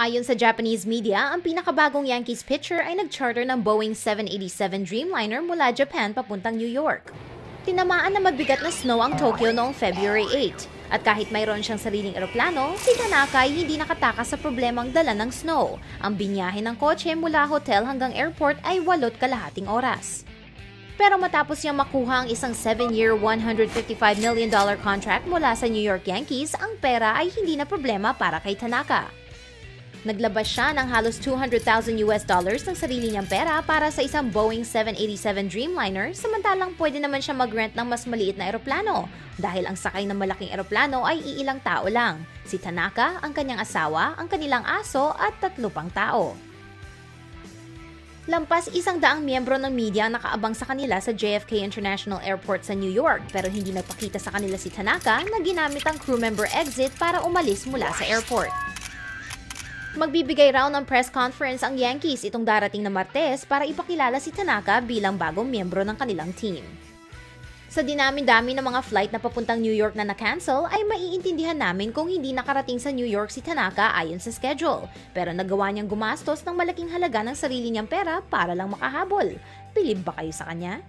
Ayon sa Japanese media, ang pinakabagong Yankees pitcher ay nag-charter ng Boeing 787 Dreamliner mula Japan papuntang New York. Tinamaan na mabigat na snow ang Tokyo noong February 8. At kahit mayroon siyang sariling eroplano, si Tanaka ay hindi nakatakas sa problemang dala ng snow. Ang binyahe ng kotse mula hotel hanggang airport ay walot kalahating oras. Pero matapos niyang makuha ang isang 7-year, $155 million contract mula sa New York Yankees, ang pera ay hindi na problema para kay Tanaka. Naglabas siya ng halos 200,000 US dollars ng sarili niyang pera para sa isang Boeing 787 Dreamliner samantalang pwede naman siya mag-rent ng mas maliit na eroplano dahil ang sakay ng malaking eroplano ay iilang tao lang. Si Tanaka, ang kanyang asawa, ang kanilang aso at tatlo pang tao. Lampas isang daang miyembro ng media ang nakaabang sa kanila sa JFK International Airport sa New York pero hindi nagpakita sa kanila si Tanaka na ginamit ang crew member exit para umalis mula sa airport. Magbibigay raw ng press conference ang Yankees itong darating na Martes para ipakilala si Tanaka bilang bagong miyembro ng kanilang team. Sa dinami-dami ng mga flight na papuntang New York na na-cancel ay maiintindihan namin kung hindi nakarating sa New York si Tanaka ayon sa schedule. Pero nagawa niyang gumastos ng malaking halaga ng sarili niyang pera para lang makahabol. Bilib ba kayo sa kanya?